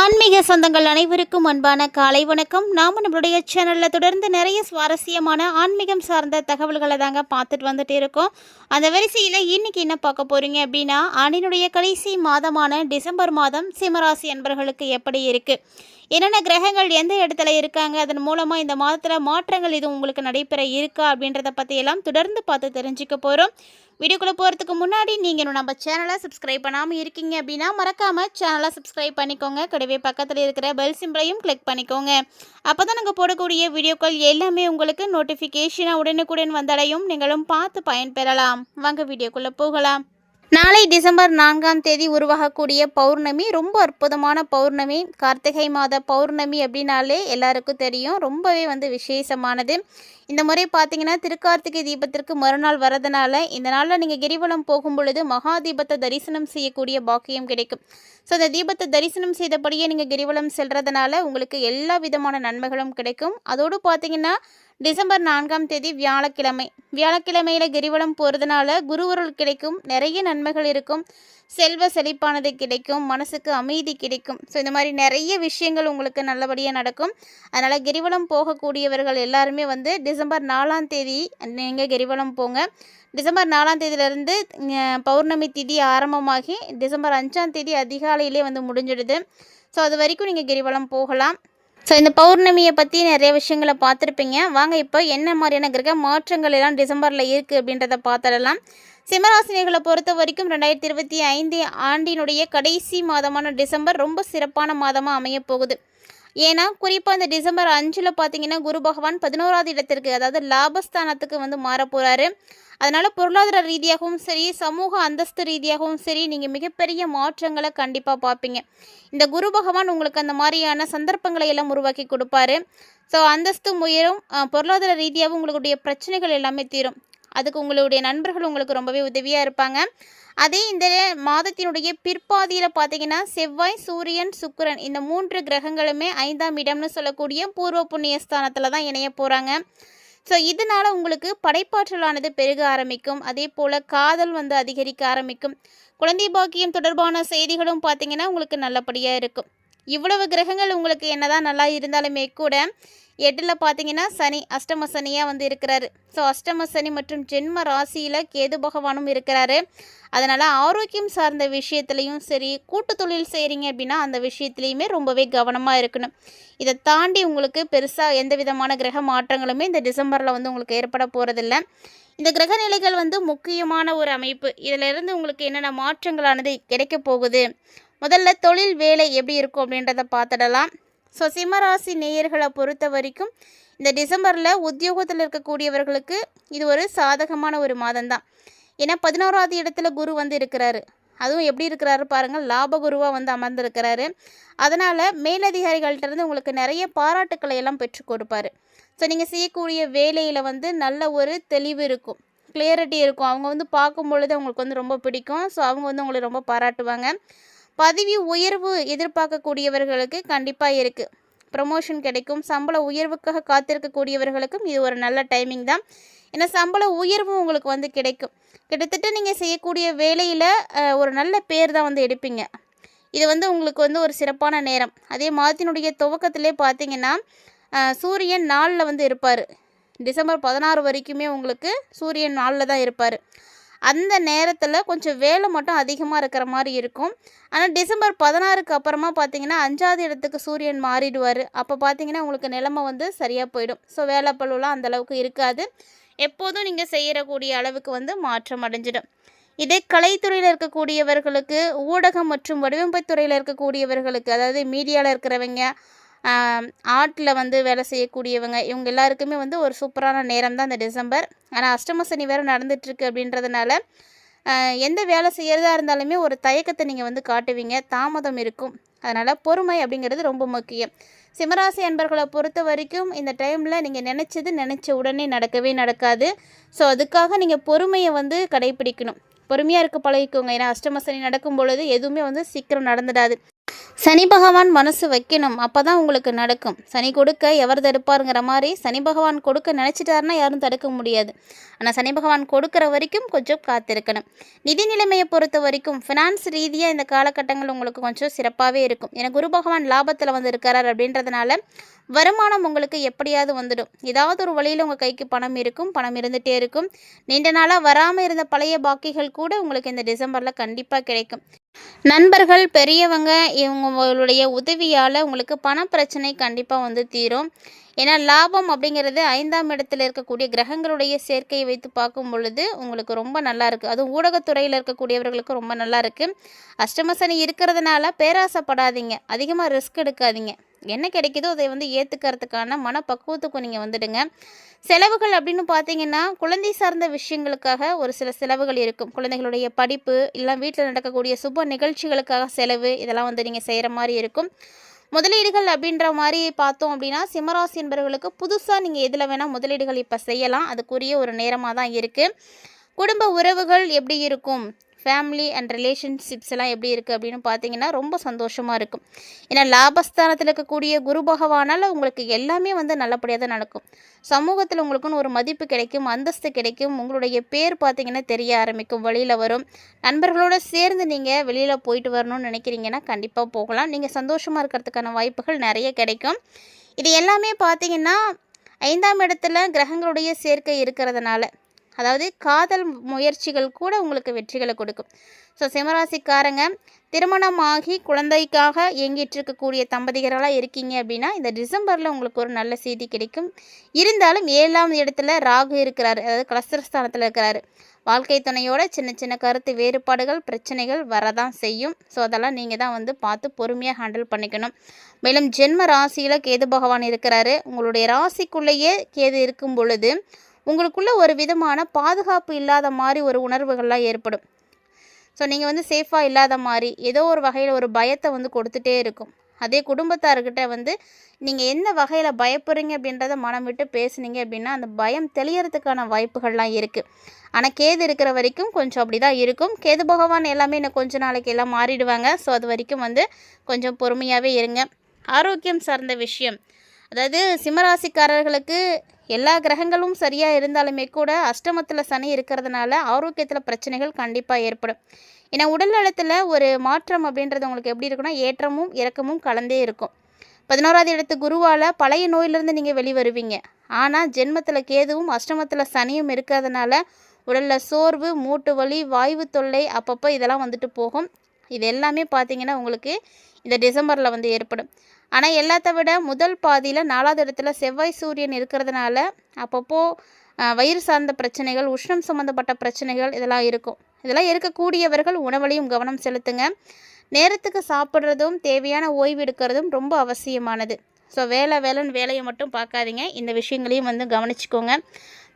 ஆன்மீக சொந்தங்கள் அனைவருக்கும் அன்பான காலை வணக்கம். நாம நம்மளுடைய சேனலில் தொடர்ந்து நிறைய சுவாரஸ்யமான ஆன்மீகம் சார்ந்த தகவல்களை தாங்க பார்த்துட்டு வந்துட்டு இருக்கோம். அந்த வரிசையில் இன்னைக்கு என்ன பார்க்க போறீங்க அப்படின்னா ஆண்டினுடைய கடைசி மாதமான டிசம்பர் மாதம் சிம்மராசி அன்பர்களுக்கு எப்படி இருக்குது என்னென்ன கிரகங்கள் எந்த இடத்துல இருக்காங்க அதன் மூலமாக இந்த மாதத்தில் மாற்றங்கள் இது உங்களுக்கு நடைபெற இருக்கா அப்படின்றத பற்றியெல்லாம் தொடர்ந்து பார்த்து தெரிஞ்சுக்க போகிறோம் வீடியோக்குள்ளே போகிறதுக்கு முன்னாடி நீங்கள் நம்ம சேனலை சப்ஸ்கிரைப் பண்ணாமல் இருக்கீங்க அப்படின்னா மறக்காமல் சேனலை சப்ஸ்கிரைப் பண்ணிக்கோங்க. கூடவே பக்கத்தில் இருக்கிற பெல் சிம்பிளையும் கிளிக் பண்ணிக்கோங்க. அப்போ தான் நாங்கள் போடக்கூடிய வீடியோக்கள் எல்லாமே உங்களுக்கு நோட்டிஃபிகேஷனாக உடனுக்குடன் வந்தடையும். நீங்களும் பார்த்து பயன்பெறலாம். வாங்க வீடியோக்குள்ளே போகலாம். நாளை டிசம்பர் நான்காம் தேதி உருவாகக்கூடிய பௌர்ணமி ரொம்ப அற்புதமான பௌர்ணமி. கார்த்திகை மாத பௌர்ணமி அப்படின்னாலே எல்லாருக்கும் தெரியும். ரொம்பவே வந்து விசேஷமானது. இந்த முறை பார்த்தீங்கன்னா திருக்கார்த்திகை தீபத்திற்கு மறுநாள் வரதுனால இந்த நாளில் நீங்கள் கிரிவலம் போகும் பொழுது மகா தீபத்தை தரிசனம் செய்யக்கூடிய பாக்கியம் கிடைக்கும். ஸோ அந்த தீபத்தை தரிசனம் செய்தபடியே நீங்கள் கிரிவலம் செல்றதுனால உங்களுக்கு எல்லா விதமான நன்மைகளும் கிடைக்கும். அதோடு பார்த்தீங்கன்னா டிசம்பர் நான்காம் தேதி வியாழக்கிழமை. வியாழக்கிழமையில் கிரிவலம் போகிறதுனால குருவருள் கிடைக்கும் நிறைய நன்மைகள் இருக்கும். செல்வ செழிப்பானது கிடைக்கும் மனசுக்கு அமைதி கிடைக்கும். ஸோ இந்த மாதிரி நிறைய விஷயங்கள் உங்களுக்கு நல்லபடியாக நடக்கும். அதனால் கிரிவலம் போகக்கூடியவர்கள் எல்லாருமே வந்து டிசம்பர் டிசம்பர் நாலாம் தேதி நீங்கள் கிரிவலம் போங்க. டிசம்பர் நாலாம் தேதியிலேருந்து பௌர்ணமி திதி ஆரம்பமாகி டிசம்பர் அஞ்சாம் தேதி அதிகாலையிலே வந்து முடிஞ்சிடுது. ஸோ அது வரைக்கும் நீங்கள் கிரிவலம் போகலாம். ஸோ இந்த பௌர்ணமியை பற்றி நிறைய விஷயங்களை பார்த்துருப்பீங்க. வாங்க இப்போ என்ன மாதிரியான கிரக மாற்றங்கள் எல்லாம் டிசம்பரில் இருக்குது அப்படின்றத பார்த்துடலாம். சிம்மராசினிகளை பொறுத்த வரைக்கும் ரெண்டாயிரத்தி இருபத்தி ஐந்து ஆண்டினுடைய கடைசி மாதமான டிசம்பர் ரொம்ப சிறப்பான மாதமாக அமையப் போகுது. ஏன்னா குறிப்பாக இந்த டிசம்பர் அஞ்சில் பார்த்தீங்கன்னா குரு பகவான் பதினோராவது இடத்திற்கு அதாவது லாபஸ்தானத்துக்கு வந்து மாற போகிறாரு அதனால் பொருளாதார ரீதியாகவும் சரி சமூக அந்தஸ்து ரீதியாகவும் சரி நீங்கள் மிகப்பெரிய மாற்றங்களை கண்டிப்பாக பார்ப்பீங்க இந்த குரு பகவான் உங்களுக்கு அந்த மாதிரியான சந்தர்ப்பங்களை எல்லாம் உருவாக்கி கொடுப்பாரு. ஸோ அந்தஸ்து உயரும் பொருளாதார ரீதியாகவும் உங்களுடைய பிரச்சனைகள் எல்லாமே தீரும். அதுக்கு உங்களுடைய நண்பர்கள் உங்களுக்கு ரொம்பவே உதவியாக இருப்பாங்க. அதே இந்த மாதத்தினுடைய பிற்பாதியில் பார்த்தீங்கன்னா செவ்வாய் சூரியன் சுக்கிரன் இந்த மூன்று கிரகங்களுமே ஐந்தாம் இடம்னு சொல்லக்கூடிய பூர்வ புண்ணிய ஸ்தானத்தில் தான் இணைய போகிறாங்க ஸோ இதனால் உங்களுக்கு படைப்பாற்றலானது பெருக ஆரம்பிக்கும். அதே போல் காதல் வந்து அதிகரிக்க ஆரம்பிக்கும். குழந்தை பாக்கியம் தொடர்பான செய்திகளும் பார்த்தீங்கன்னா உங்களுக்கு நல்லபடியாக இருக்கும். இவ்வளவு கிரகங்கள் உங்களுக்கு என்னதான் நல்லா இருந்தாலுமே கூட எட்டில் பார்த்தீங்கன்னா சனி அஷ்டம சனியாக வந்து இருக்கிறாரு. ஸோ அஷ்டம சனி மற்றும் ஜென்ம ராசியில் கேது பகவானும் இருக்கிறாரு. அதனால் ஆரோக்கியம் சார்ந்த விஷயத்துலையும் சரி கூட்டு தொழில் செய்கிறீங்க அப்படின்னா அந்த விஷயத்துலையுமே ரொம்பவே கவனமாக இருக்கணும். இதை தாண்டி உங்களுக்கு பெருசாக எந்த விதமான கிரக மாற்றங்களுமே இந்த டிசம்பரில் வந்து உங்களுக்கு ஏற்பட போகிறதில்ல இந்த கிரக நிலைகள் வந்து முக்கியமான ஒரு அமைப்பு. இதிலிருந்து உங்களுக்கு என்னென்ன மாற்றங்களானது கிடைக்க போகுது? முதல்ல தொழில் வேலை எப்படி இருக்கும் அப்படின்றத பார்த்துடலாம். ஸோ சிம்மராசி நேயர்களை பொறுத்த வரைக்கும் இந்த டிசம்பரில் உத்தியோகத்தில் இருக்கக்கூடியவர்களுக்கு இது ஒரு சாதகமான ஒரு மாதம்தான். ஏன்னா பதினோராவது இடத்துல குரு வந்து இருக்கிறாரு. அதுவும் எப்படி இருக்கிறாரு பாருங்கள் லாபகுருவாக வந்து அமர்ந்திருக்கிறாரு. அதனால் மேலதிகாரிகள்கிட்டருந்து உங்களுக்கு நிறைய பாராட்டுக்களை எல்லாம் பெற்றுக் கொடுப்பாரு. ஸோ நீங்கள் செய்யக்கூடிய வேலையில் வந்து நல்ல ஒரு தெளிவு இருக்கும். கிளியரிட்டி இருக்கும். அவங்க வந்து பார்க்கும் பொழுது அவங்களுக்கு வந்து ரொம்ப பிடிக்கும். ஸோ அவங்க வந்து உங்களை ரொம்ப பாராட்டுவாங்க. பதவி உயர்வு எதிர்பார்க்கக்கூடியவர்களுக்கு கண்டிப்பாக இருக்குது ப்ரமோஷன் கிடைக்கும். சம்பள உயர்வுக்காக காத்திருக்கக்கூடியவர்களுக்கும் இது ஒரு நல்ல டைமிங் தான். ஏன்னா சம்பள உயர்வும் உங்களுக்கு வந்து கிடைக்கும். கிட்டத்தட்ட நீங்கள் செய்யக்கூடிய வேலையில் ஒரு நல்ல பேர் தான் வந்து எடுப்பீங்க. இது வந்து உங்களுக்கு வந்து ஒரு சிறப்பான நேரம். அதே மாதத்தினுடைய துவக்கத்திலே பார்த்தீங்கன்னா சூரியன் நாளில் வந்து இருப்பார். டிசம்பர் பதினாறு வரைக்குமே உங்களுக்கு சூரியன் நாளில் தான் இருப்பார். அந்த நேரத்தில் கொஞ்சம் வேலை மட்டும் அதிகமாக இருக்கிற மாதிரி இருக்கும். ஆனால் டிசம்பர் பதினாறுக்கு அப்புறமா பார்த்தீங்கன்னா அஞ்சாவது இடத்துக்கு சூரியன் மாறிடுவார். அப்போ பார்த்தீங்கன்னா உங்களுக்கு நிலைமை வந்து சரியாக போயிடும். ஸோ வேலை பழுவெலாம் அந்தளவுக்கு இருக்காது. எப்போதும் நீங்கள் செய்யக்கூடிய அளவுக்கு வந்து மாற்றம் அடைஞ்சிடும். இதே கலைத்துறையில் இருக்கக்கூடியவர்களுக்கு ஊடகம் மற்றும் வடிவமைப்பு துறையில் இருக்கக்கூடியவர்களுக்கு அதாவது மீடியாவில் இருக்கிறவங்க ஆர்ட்டில் வந்து வேலை செய்யக்கூடியவங்க இவங்க எல்லாருக்குமே வந்து ஒரு சூப்பரான நேரம் தான் இந்த டிசம்பர். ஆனால் அஷ்டம சனி வேறு நடந்துகிட்ருக்கு அப்படின்றதுனால எந்த வேலை செய்கிறதா இருந்தாலுமே ஒரு தயக்கத்தை நீங்கள் வந்து காட்டுவீங்க. தாமதம் இருக்கும். அதனால் பொறுமை அப்படிங்கிறது ரொம்ப முக்கியம். சிம்மராசி அன்பர்களை பொறுத்த வரைக்கும் இந்த டைமில் நீங்கள் நினச்சது நினச்ச உடனே நடக்கவே நடக்காது. ஸோ அதுக்காக நீங்கள் பொறுமையை வந்து கடைப்பிடிக்கணும் பொறுமையாக இருக்க பழகிக்கோங்க. ஏன்னா அஷ்டமசனி நடக்கும் பொழுது எதுவுமே வந்து சீக்கிரம் நடந்துடாது. சனி பகவான் மனசு வைக்கணும். அப்போ தான் உங்களுக்கு நடக்கும். சனி கொடுக்க எவர் தடுப்பாருங்கிற மாதிரி சனி பகவான் கொடுக்க நினச்சிட்டாருன்னா யாரும் தடுக்க முடியாது. ஆனால் சனி பகவான் கொடுக்குற வரைக்கும் கொஞ்சம் காத்திருக்கணும். நிதி நிலைமையை பொறுத்த வரைக்கும் ஃபினான்ஸ் ரீதியாக இந்த காலகட்டங்கள் உங்களுக்கு கொஞ்சம் சிறப்பாகவே இருக்கும். ஏன்னா குரு பகவான் லாபத்தில் வந்திருக்கிறார் அப்படின்றதுனால வருமானம் உங்களுக்கு எப்படியாவது வந்துடும். ஏதாவது ஒரு வழியில் உங்கள் கைக்கு பணம் இருக்கும். பணம் இருந்துகிட்டே இருக்கும். நீண்ட நாளாக வராமல் இருந்த பழைய பாக்கிகள் கூட உங்களுக்கு இந்த டிசம்பரில் கண்டிப்பாக கிடைக்கும். நண்பர்கள் பெரியவங்க இவங்களுடைய உதவியால் உங்களுக்கு பண பிரச்சனை கண்டிப்பாக வந்து தீரும். ஏன்னா லாபம் அப்படிங்கிறது ஐந்தாம் இடத்துல இருக்கக்கூடிய கிரகங்களுடைய சேர்க்கையை வைத்து பார்க்கும் பொழுது உங்களுக்கு ரொம்ப நல்லா இருக்குது அதுவும் ஊடகத்துறையில் இருக்கக்கூடியவர்களுக்கு ரொம்ப நல்லா இருக்குது அஷ்டமசனி இருக்கிறதுனால பேராசைப்படாதீங்க. அதிகமாக ரிஸ்க் எடுக்காதீங்க. என்ன கிடைக்குதோ அதை வந்து ஏற்றுக்கிறதுக்கான மனப்பக்குவத்துக்கும் நீங்கள் வந்துடுங்க. செலவுகள் அப்படின்னு பார்த்தீங்கன்னா குழந்தை சார்ந்த விஷயங்களுக்காக ஒரு சில செலவுகள் இருக்கும். குழந்தைகளுடைய படிப்பு இல்லை வீட்டில் நடக்கக்கூடிய சுப நிகழ்ச்சிகளுக்காக செலவு இதெல்லாம் வந்து நீங்கள் செய்கிற மாதிரி இருக்கும். முதலீடுகள் அப்படின்ற மாதிரி பார்த்தோம் அப்படின்னா சிம்மராசி என்பவர்களுக்கு புதுசாக நீங்கள் எதில் வேணால் முதலீடுகள் இப்போ செய்யலாம். அதுக்குரிய ஒரு நேரமாக தான் இருக்குது குடும்ப உறவுகள் எப்படி இருக்கும்? ஃபேமிலி அண்ட் ரிலேஷன்ஷிப்ஸ் எல்லாம் எப்படி இருக்குது அப்படின்னு பார்த்தீங்கன்னா ரொம்ப சந்தோஷமாக இருக்கும் ஏன்னா லாபஸ்தானத்தில் இருக்கக்கூடிய குரு பகவானால் உங்களுக்கு எல்லாமே வந்து நல்லபடியாக தான் நடக்கும். சமூகத்தில் உங்களுக்குன்னு ஒரு மதிப்பு கிடைக்கும் அந்தஸ்து கிடைக்கும் உங்களுடைய பேர் பார்த்தீங்கன்னா தெரிய ஆரம்பிக்கும் வழியில் வரும். நண்பர்களோடு சேர்ந்து நீங்கள் வெளியில் போயிட்டு வரணும்னு நினைக்கிறீங்கன்னா கண்டிப்பாக போகலாம். நீங்கள் சந்தோஷமாக இருக்கிறதுக்கான வாய்ப்புகள் நிறைய கிடைக்கும். இது எல்லாமே பார்த்தீங்கன்னா ஐந்தாம் இடத்துல கிரகங்களுடைய சேர்க்கை இருக்கிறதுனால. அதாவது காதல் முயற்சிகள் கூட உங்களுக்கு வெற்றிகளை கொடுக்கும். ஸோ சிம்மராசிக்காரங்க திருமணமாகி குழந்தைக்காக இயங்கிட்டு இருக்கக்கூடிய தம்பதிகர்களாக இருக்கீங்க அப்படின்னா இந்த டிசம்பரில் உங்களுக்கு ஒரு நல்ல செய்தி கிடைக்கும். இருந்தாலும் ஏழாம் இடத்துல ராகு இருக்கிறாரு அதாவது கலஸ்திரஸ்தானத்தில் இருக்கிறாரு. வாழ்க்கை துணையோட சின்ன சின்ன கருத்து வேறுபாடுகள் பிரச்சனைகள் வரதான் செய்யும். ஸோ அதெல்லாம் நீங்கள் தான் வந்து பார்த்து பொறுமையாக ஹேண்டில் பண்ணிக்கணும். மேலும் ஜென்ம ராசியில் கேது பகவான் இருக்கிறாரு. உங்களுடைய ராசிக்குள்ளேயே கேது இருக்கும் பொழுது உங்களுக்குள்ளே ஒரு விதமான பாதுகாப்பு இல்லாத மாதிரி ஒரு உணர்வுகள்லாம் ஏற்படும். ஸோ நீங்கள் வந்து சேஃபாக இல்லாத மாதிரி ஏதோ ஒரு வகையில் ஒரு பயத்தை வந்து கொடுத்துட்டே இருக்கும். அதே குடும்பத்தார்கிட்ட வந்து நீங்கள் எந்த வகையில் பயப்படுறீங்க அப்படின்றத மனம் விட்டு பேசுனீங்க அப்படின்னா அந்த பயம் தெளியறதுக்கான வாய்ப்புகள்லாம் இருக்குது ஆனால் கேது இருக்கிற வரைக்கும் கொஞ்சம் அப்படி தான் இருக்கும். கேது பகவான் எல்லாமே இன்னும் கொஞ்ச நாளைக்கு எல்லாம் மாறிடுவாங்க. ஸோ அது வரைக்கும் வந்து கொஞ்சம் பொறுமையாகவே இருங்க. ஆரோக்கியம் சார்ந்த விஷயம். அதாவது சிம்மராசிக்காரர்களுக்கு எல்லா கிரகங்களும் சரியாக இருந்தாலுமே கூட அஷ்டமத்தில் சனி இருக்கிறதுனால ஆரோக்கியத்தில் பிரச்சனைகள் கண்டிப்பாக ஏற்படும். ஏன்னா உடல் நலத்தில் ஒரு மாற்றம் அப்படின்றது உங்களுக்கு எப்படி இருக்குன்னா ஏற்றமும் இறக்கமும் கலந்தே இருக்கும். பதினோராவது இடத்து குருவால் பழைய நோயிலிருந்து நீங்கள் வெளிவருவீங்க. ஆனால் ஜென்மத்தில் கேதுவும் அஷ்டமத்தில் சனியும் இருக்கிறதுனால உடலில் சோர்வு மூட்டு வலி வாய்வு தொல்லை அப்பப்போ இதெல்லாம் வந்துட்டு போகும். இது எல்லாமே பார்த்தீங்கன்னா உங்களுக்கு இந்த டிசம்பரில் வந்து ஏற்படும். ஆனால் எல்லாத்த விட முதல் பாதியில் நாலாவது இடத்துல செவ்வாய் சூரியன் இருக்கிறதுனால அப்பப்போ வயிறு சார்ந்த பிரச்சனைகள் உஷ்ணம் சம்மந்தப்பட்ட பிரச்சனைகள் இதெல்லாம் இருக்கும். இதெல்லாம் இருக்கக்கூடியவர்கள் உணவுலையும் கவனம் செலுத்துங்க. நேரத்துக்கு சாப்பிட்றதும் தேவையான ஓய்வு எடுக்கிறதும் ரொம்ப அவசியமானது. ஸோ வேலை வேலைன்னு வேலையை மட்டும் பார்க்காதீங்க. இந்த விஷயங்களையும் வந்து கவனிச்சுக்கோங்க.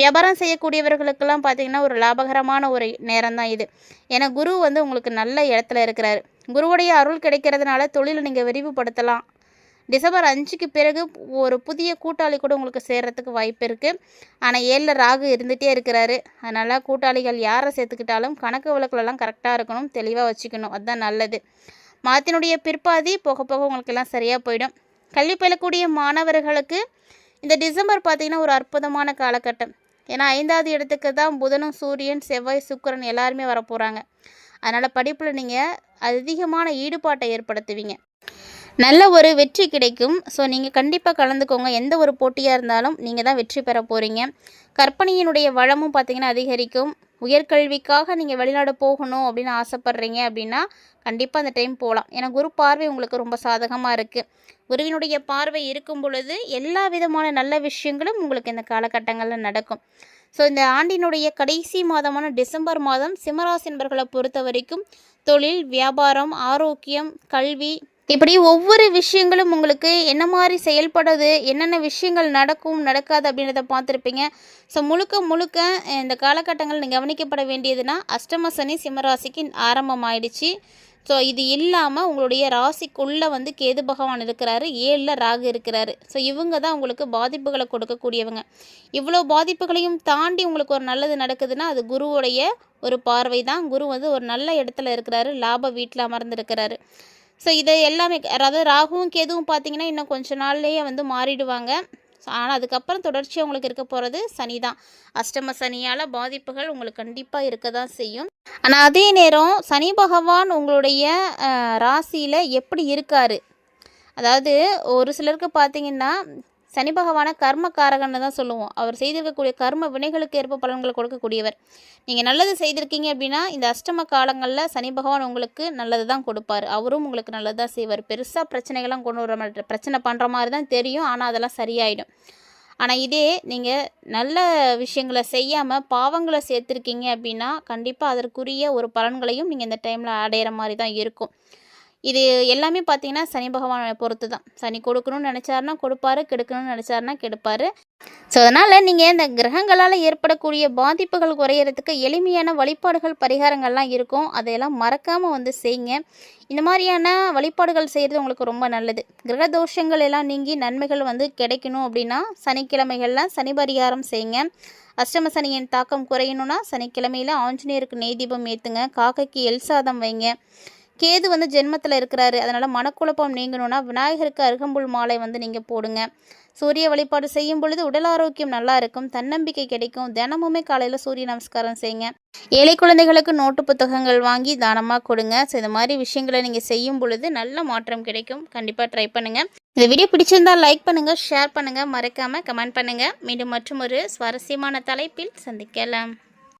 வியாபாரம் செய்யக்கூடியவர்களுக்கெல்லாம் பார்த்தீங்கன்னா ஒரு லாபகரமான ஒரு நேரம் தான் இது. ஏன்னா குரு வந்து உங்களுக்கு நல்ல இடத்துல இருக்கிறாரு. குருவுடைய அருள் கிடைக்கிறதுனால தொழிலை நீங்கள் விரிவுபடுத்தலாம். டிசம்பர் அஞ்சுக்கு பிறகு ஒரு புதிய கூட்டாளி கூட உங்களுக்கு சேர்கிறதுக்கு வாய்ப்பு இருக்குது ஆனால் ஏழில் ராகு இருந்துகிட்டே இருக்கிறாரு. அதனால் கூட்டாளிகள் யாரை சேர்த்துக்கிட்டாலும் கணக்கு வழக்குலலாம் கரெக்டாக இருக்கணும் தெளிவாக வச்சுக்கணும். அதுதான் நல்லது. மாத்தினுடைய பிற்பாதி போக போக உங்களுக்கு எல்லாம் சரியாக போயிடும். கல்வி பயிலக்கூடிய மாணவர்களுக்கு இந்த டிசம்பர் பார்த்திங்கன்னா ஒரு அற்புதமான காலகட்டம். ஏன்னா ஐந்தாவது இடத்துக்கு தான் புதனும் சூரியன் செவ்வாய் சுக்கிரன் எல்லாருமே வரப்போகிறாங்க அதனால் படிப்பில் நீங்கள் அதிகமான ஈடுபாட்டை ஏற்படுத்துவீங்க. நல்ல ஒரு வெற்றி கிடைக்கும். ஸோ நீங்கள் கண்டிப்பாக கலந்துக்கோங்க. எந்த ஒரு போட்டியாக இருந்தாலும் நீங்கள் தான் வெற்றி பெற போகிறீங்க கற்பனையினுடைய வளமும் பார்த்திங்கன்னா அதிகரிக்கும். உயர்கல்விக்காக நீங்கள் வெளிநாடு போகணும் அப்படின்னு ஆசைப்பட்றீங்க அப்படின்னா கண்டிப்பாக அந்த டைம் போகலாம் ஏன்னா குரு பார்வை உங்களுக்கு ரொம்ப சாதகமாக இருக்குது குருவினுடைய பார்வை இருக்கும் பொழுது எல்லா விதமான நல்ல விஷயங்களும் உங்களுக்கு இந்த காலகட்டங்களில் நடக்கும். ஸோ இந்த ஆண்டினுடைய கடைசி மாதமான டிசம்பர் மாதம் சிம்மராசி என்பர்களை பொறுத்த வரைக்கும் தொழில் வியாபாரம் ஆரோக்கியம் கல்வி இப்படி ஒவ்வொரு விஷயங்களும் உங்களுக்கு என்ன மாதிரி செயல்படுது என்னென்ன விஷயங்கள் நடக்கும் நடக்காது அப்படின்றத பார்த்துருப்பீங்க. ஸோ முழுக்க முழுக்க இந்த காலகட்டங்கள் நீங்கள் கவனிக்கப்பட வேண்டியதுன்னா அஷ்டம சனி சிம்மராசிக்கு ஆரம்பமாயிடுச்சு. ஸோ இது இல்லாமல் உங்களுடைய ராசிக்குள்ளே வந்து கேது பகவான் இருக்கிறாரு ஏழில் ராகு இருக்கிறாரு. ஸோ இவங்க தான் உங்களுக்கு பாதிப்புகளை கொடுக்கக்கூடியவங்க. இவ்வளோ பாதிப்புகளையும் தாண்டி உங்களுக்கு ஒரு நல்லது நடக்குதுன்னா அது குருவுடைய ஒரு பார்வை தான். குரு வந்து ஒரு நல்ல இடத்துல இருக்கிறாரு லாப வீட்டில் அமர்ந்திருக்கிறாரு. ஸோ இதை எல்லாமே அதாவது ராகுவும் கேதுவும் பார்த்தீங்கன்னா இன்னும் கொஞ்ச நாள்லேயே வந்து மாறிடுவாங்க. ஆனால் அதுக்கப்புறம் தொடர்ச்சியாக உங்களுக்கு இருக்க போகிறது சனி தான். அஷ்டம சனியால் பாதிப்புகள் உங்களுக்கு கண்டிப்பாக இருக்க தான் செய்யும். ஆனால் அதே நேரம் சனி பகவான் உங்களுடைய ராசியில் எப்படி இருக்கார்? அதாவது ஒரு சிலருக்கு பார்த்தீங்கன்னா சனி பகவானை கர்மக்காரகன்னு தான் சொல்லுவோம். அவர் செய்திருக்கக்கூடிய கர்ம வினைகளுக்கு ஏற்ப பலன்களை கொடுக்கக்கூடியவர். நீங்கள் நல்லது செய்திருக்கீங்க அப்படின்னா இந்த அஷ்டம காலங்களில் சனி பகவான் உங்களுக்கு நல்லது தான் கொடுப்பார். அவரும் உங்களுக்கு நல்லது தான் செய்வார். பெருசாக பிரச்சனைகள்லாம் கொண்டு வர மாட்டார் பிரச்சனை பண்ணுற மாதிரி தான் தெரியும். ஆனால் அதெல்லாம் சரியாயிடும். ஆனால் இதே நீங்கள் நல்ல விஷயங்களை செய்யாமல் பாவங்களை சேர்த்துருக்கீங்க அப்படின்னா கண்டிப்பாக அதற்குரிய ஒரு பலன்களையும் நீங்கள் இந்த டைமில் அடையிற மாதிரி தான் இருக்கும். இது எல்லாமே பார்த்தீங்கன்னா சனி பகவானை பொறுத்து தான் சனி கொடுக்கணும்னு நினச்சாருன்னா கொடுப்பாரு கெடுக்கணும்னு நினச்சாருன்னா கெடுப்பாரு. ஸோ அதனால் நீங்கள் இந்த கிரகங்களால் ஏற்படக்கூடிய பாதிப்புகள் குறையிறதுக்கு எளிமையான வழிபாடுகள் பரிகாரங்கள்லாம் இருக்கும். அதையெல்லாம் மறக்காமல் வந்து செய்யுங்க. இந்த மாதிரியான வழிபாடுகள் செய்கிறது உங்களுக்கு ரொம்ப நல்லது. கிரக தோஷங்கள் எல்லாம் நீங்கி நன்மைகள் வந்து கிடைக்கணும் அப்படின்னா சனிக்கிழமைகளில் சனி பரிகாரம் செய்யுங்க. அஷ்டம சனியின் தாக்கம் குறையணும்னா சனிக்கிழமையில் ஆஞ்சநேயருக்கு நெய் தீபம் ஏற்றுங்க காக்கைக்கு எல் சாதம் வைங்க. கேது வந்து ஜென்மத்தில் இருக்கிறாரு. அதனால் மனக்குழப்பம் நீங்கணும்னா விநாயகருக்கு அருகம்புல் மாலை வந்து நீங்கள் போடுங்க. சூரிய வழிபாடு செய்யும் பொழுது உடல் ஆரோக்கியம் நல்லா இருக்கும். தன்னம்பிக்கை கிடைக்கும். தினமுமே காலையில் சூரிய நமஸ்காரம் செய்யுங்க ஏழை குழந்தைகளுக்கு நோட்டு புத்தகங்கள் வாங்கி தானமாக கொடுங்க. ஸோ இந்த மாதிரி விஷயங்களை நீங்கள் செய்யும் பொழுது நல்ல மாற்றம் கிடைக்கும். கண்டிப்பாக ட்ரை பண்ணுங்கள் இந்த வீடியோ பிடிச்சிருந்தால் லைக் பண்ணுங்கள் ஷேர் பண்ணுங்கள் மறக்காமல் கமெண்ட் பண்ணுங்கள் மீண்டும் மற்றும் ஒரு சுவாரஸ்யமான தலைப்பில் சந்திக்கலாம்.